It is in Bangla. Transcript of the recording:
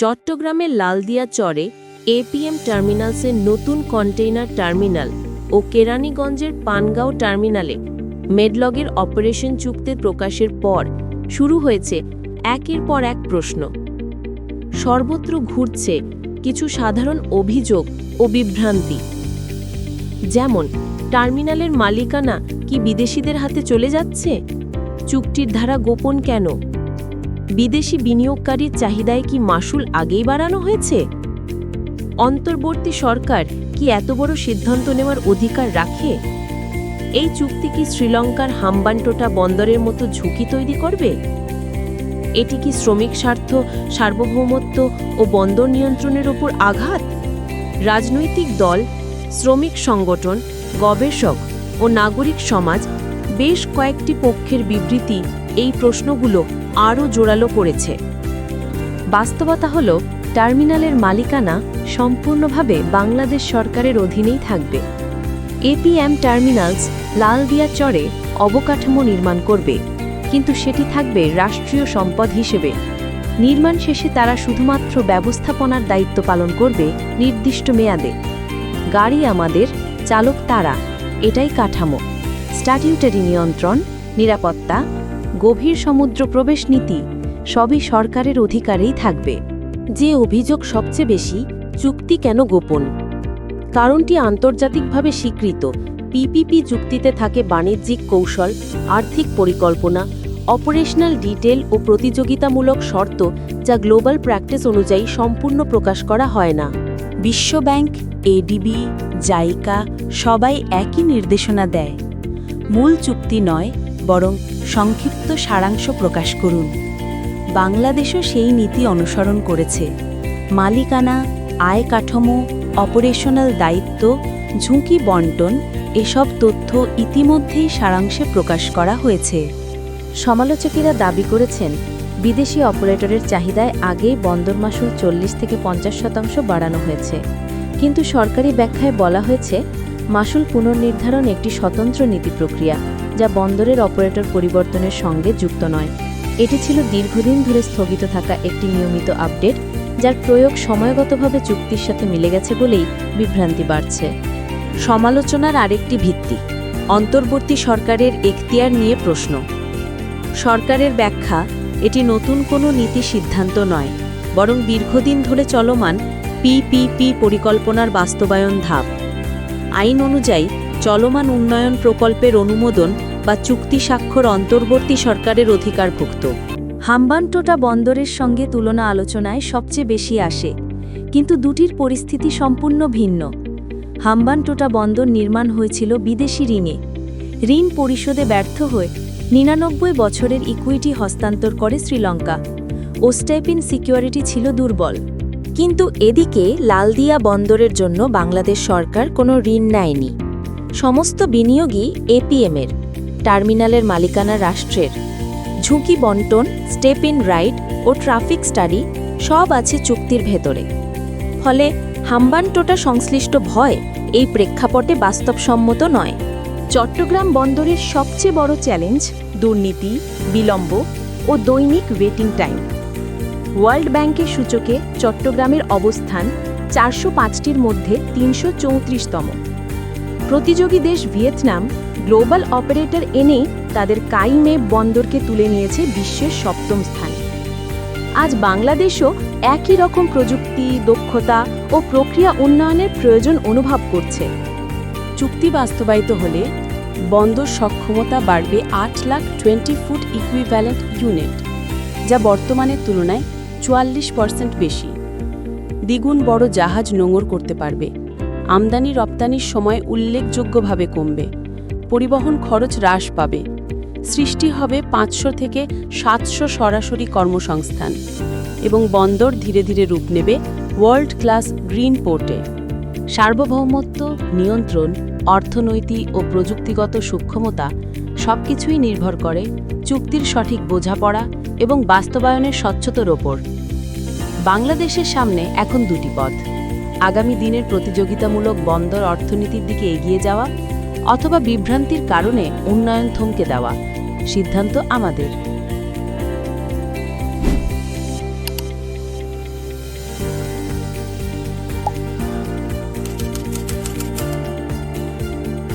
চট্টগ্রামের লালদিয়া চরে এপিএম টার্মিনালসের নতুন কন্টেইনার টার্মিনাল ও কেরানীগঞ্জের পানগাঁও টার্মিনালে মেডলগের অপারেশন চুক্তি প্রকাশের পর শুরু হয়েছে একের পর এক প্রশ্ন। সর্বত্র ঘুরছে কিছু সাধারণ অভিযোগ ও বিভ্রান্তি। যেমন, টার্মিনালের মালিকানা কি বিদেশিদের হাতে চলে যাচ্ছে? চুক্তির ধারা গোপন কেন? বিদেশি বিনিয়োগকারীর চাহিদায় কি মাসুল আগেই বাড়ানো হয়েছে? অন্তর্বর্তী সরকার কি এত বড় সিদ্ধান্ত নেওয়ার অধিকার রাখে? এই চুক্তি কি শ্রীলঙ্কার হাম্বানটোটা বন্দরের মতো ঝুঁকি তৈরি করবে? এটি কি শ্রমিক স্বার্থ, সার্বভৌমত্ব ও বন্দর নিয়ন্ত্রণের ওপর আঘাত? রাজনৈতিক দল, শ্রমিক সংগঠন, গবেষক ও নাগরিক সমাজ বেশ কয়েকটি পক্ষের বিবৃতি এই প্রশ্নগুলো আরও জোরালো করেছে। বাস্তবতা হল, টার্মিনালের মালিকানা সম্পূর্ণভাবে বাংলাদেশ সরকারের অধীনেই থাকবে। এপিএম টার্মিনালস লালদিয়া চরে অবকাঠামো নির্মাণ করবে, কিন্তু সেটি থাকবে রাষ্ট্রীয় সম্পদ হিসেবে। নির্মাণ শেষে তারা শুধুমাত্র ব্যবস্থাপনার দায়িত্ব পালন করবে নির্দিষ্ট মেয়াদে। গাড়ি আমাদের, চালক তারা, এটাই কাঠামো। স্ট্যাটিউটারি নিয়ন্ত্রণ, নিরাপত্তা গভীর সমুদ্র প্রবেশ নীতি সবই সরকারের অধিকারেই থাকবে। যে অভিযোগ সবচেয়ে বেশি, চুক্তি কেন গোপন? কারণটি আন্তর্জাতিকভাবে স্বীকৃত। পিপিপি চুক্তিতে থাকে বাণিজ্যিক কৌশল, আর্থিক পরিকল্পনা, অপারেশনাল ডিটেল ও প্রতিযোগিতামূলক শর্ত যা গ্লোবাল প্র্যাকটিস অনুযায়ী সম্পূর্ণ প্রকাশ করা হয় না। বিশ্বব্যাংক এডিবি, জাইকা সবাই একই নির্দেশনা দেয়। মূল চুক্তি নয়, বরং সংক্ষিপ্ত সারাংশ প্রকাশ করুন। বাংলাদেশও সেই নীতি অনুসরণ করেছে। মালিকানা, আয় কাঠামো, অপারেশনাল দায়িত্ব, ঝুঁকি বন্টন এসব তথ্য ইতিমধ্যেই সারাংশে প্রকাশ করা হয়েছে। সমালোচকেরা দাবি করেছেন, বিদেশি অপারেটরের চাহিদায় আগেই বন্দর মাসুল চল্লিশ থেকে পঞ্চাশ শতাংশ বাড়ানো হয়েছে। কিন্তু সরকারি ব্যাখ্যায় বলা হয়েছে, মাসুল পুনর্নির্ধারণ একটি স্বতন্ত্র নীতি প্রক্রিয়া। যা বন্দরের অপারেটর পরিবর্তনের সঙ্গে যুক্ত নয়। এটি ছিল দীর্ঘদিন ধরে স্থগিত থাকা একটি নিয়মিত আপডেট, যার প্রয়োগ সময়গতভাবে চুক্তির সাথে মিলে গেছে বলেই বিভ্রান্তি বাড়ছে। সমালোচনার আরেকটি ভিত্তি, অন্তর্বর্তী সরকারের এখতিয়ার নিয়ে প্রশ্ন। সরকারের ব্যাখ্যা, এটি নতুন কোনো নীতি সিদ্ধান্ত নয়, বরং দীর্ঘদিন ধরে চলমান পিপিপি পরিকল্পনার বাস্তবায়ন ধাপ। আইন অনুযায়ী, চলমান উন্নয়ন প্রকল্পের অনুমোদন বা চুক্তি স্বাক্ষর অন্তর্বর্তী সরকারের অধিকারভুক্ত। হাম্বানটোটা বন্দরের সঙ্গে তুলনা আলোচনায় সবচেয়ে বেশি আসে, কিন্তু দুটির পরিস্থিতি সম্পূর্ণ ভিন্ন। হাম্বানটোটা বন্দর নির্মাণ হয়েছিল বিদেশি ঋণে। ঋণ পরিশোধে ব্যর্থ হয়ে নিরানব্বই বছরের ইকুইটি হস্তান্তর করে শ্রীলঙ্কা। ওস্টেপিন সিকিউরিটি ছিল দুর্বল। কিন্তু এদিকে লালদিয়া বন্দরের জন্য বাংলাদেশ সরকার কোনো ঋণ নেয়নি। সমস্ত বিনিয়োগই এপিএমের টার্মিনালের মালিকানা রাষ্ট্রের। ঝুঁকি বন্টন, স্টেপ ইন রাইড ও ট্রাফিক স্টাডি সব আছে চুক্তির ভেতরে। ফলে হাম্বানটোটা সংশ্লিষ্ট ভয় এই প্রেক্ষাপটে বাস্তবসম্মত নয়। চট্টগ্রাম বন্দরের সবচেয়ে বড় চ্যালেঞ্জ দুর্নীতি, বিলম্ব ও দৈনিক ওয়েটিং টাইম। ওয়ার্ল্ড ব্যাংকের সূচকে চট্টগ্রামের অবস্থান চারশো পাঁচটির মধ্যে তিনশো চৌত্রিশতম। প্রতিযোগী দেশ ভিয়েতনাম গ্লোবাল অপারেটর এনেই তাদের কাইমে বন্দরকে তুলে নিয়েছে বিশ্বের সপ্তম স্থানে। আজ বাংলাদেশও একই রকম প্রযুক্তি, দক্ষতা ও প্রক্রিয়া উন্নয়নের প্রয়োজন অনুভব করছে। চুক্তি বাস্তবায়িত হলে বন্দর সক্ষমতা বাড়বে আট lakh twenty foot equivalent unit যা বর্তমানের তুলনায় চুয়াল্লিশ পার্সেন্ট বেশি। দ্বিগুণ বড় জাহাজ নোঙর করতে পারবে। আমদানি রপ্তানির সময় উল্লেখযোগ্যভাবে কমবে। পরিবহন খরচ হ্রাস পাবে। সৃষ্টি হবে পাঁচশো থেকে সাতশো সরাসরি কর্মসংস্থান এবং বন্দর ধীরে ধীরে রূপ নেবে ওয়ার্ল্ড ক্লাস গ্রিন পোর্টে সার্বভৌমত্ব, নিয়ন্ত্রণ অর্থনৈতিক ও প্রযুক্তিগত সূক্ষ্মতা সবকিছুই নির্ভর করে চুক্তির সঠিক বোঝাপড়া এবং বাস্তবায়নের স্বচ্ছতার ওপর। বাংলাদেশের সামনে এখন দুটি পথ। আগামী দিনের প্রতিযোগিতামূলক বন্দর অর্থনীতির দিকে এগিয়ে যাওয়া অথবা বিভ্রান্তির কারণে উন্নয়ন থমকে দেওয়া। সিদ্ধান্ত আমাদের।